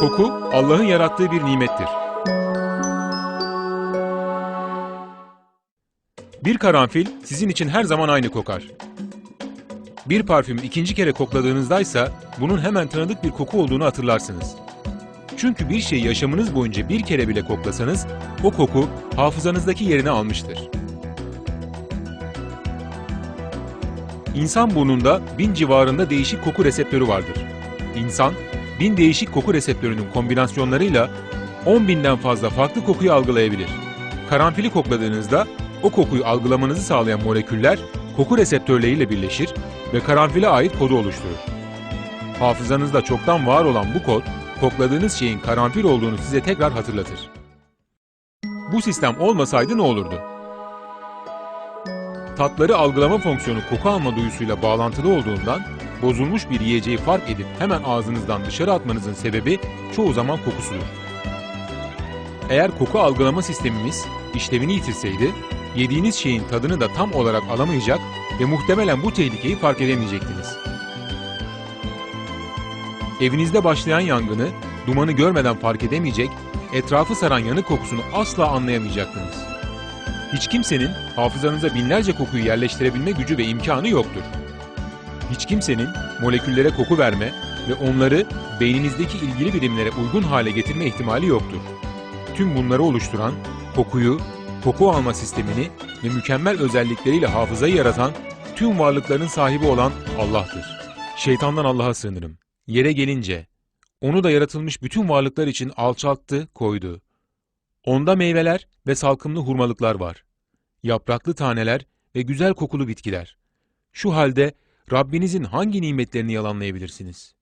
Koku, Allah'ın yarattığı bir nimettir. Bir karanfil sizin için her zaman aynı kokar. Bir parfümü ikinci kere kokladığınızdaysa bunun hemen tanıdık bir koku olduğunu hatırlarsınız. Çünkü bir şeyi yaşamınız boyunca bir kere bile koklasanız o koku hafızanızdaki yerini almıştır. İnsan burnunda bin civarında değişik koku reseptörü vardır. İnsan, bin değişik koku reseptörünün kombinasyonlarıyla 10 binden fazla farklı kokuyu algılayabilir. Karanfili kokladığınızda o kokuyu algılamanızı sağlayan moleküller koku reseptörleriyle birleşir ve karanfile ait kodu oluşturur. Hafızanızda çoktan var olan bu kod, kokladığınız şeyin karanfil olduğunu size tekrar hatırlatır. Bu sistem olmasaydı ne olurdu? Tatları algılama fonksiyonu koku alma duyusuyla bağlantılı olduğundan bozulmuş bir yiyeceği fark edip hemen ağzınızdan dışarı atmanızın sebebi çoğu zaman kokusudur. Eğer koku algılama sistemimiz işlevini yitirseydi, yediğiniz şeyin tadını da tam olarak alamayacak ve muhtemelen bu tehlikeyi fark edemeyecektiniz. Evinizde başlayan yangını dumanı görmeden fark edemeyecek, etrafı saran yanık kokusunu asla anlayamayacaktınız. Hiç kimsenin hafızanıza binlerce kokuyu yerleştirebilme gücü ve imkanı yoktur. Hiç kimsenin moleküllere koku verme ve onları beyninizdeki ilgili birimlere uygun hale getirme ihtimali yoktur. Tüm bunları oluşturan, kokuyu, koku alma sistemini ve mükemmel özellikleriyle hafızayı yaratan, tüm varlıkların sahibi olan Allah'tır. Şeytandan Allah'a sığınırım. Yere gelince, onu da yaratılmış bütün varlıklar için alçalttı, koydu. Onda meyveler ve salkımlı hurmalıklar var. Yapraklı taneler ve güzel kokulu bitkiler. Şu halde Rabbinizin hangi nimetlerini yalanlayabilirsiniz?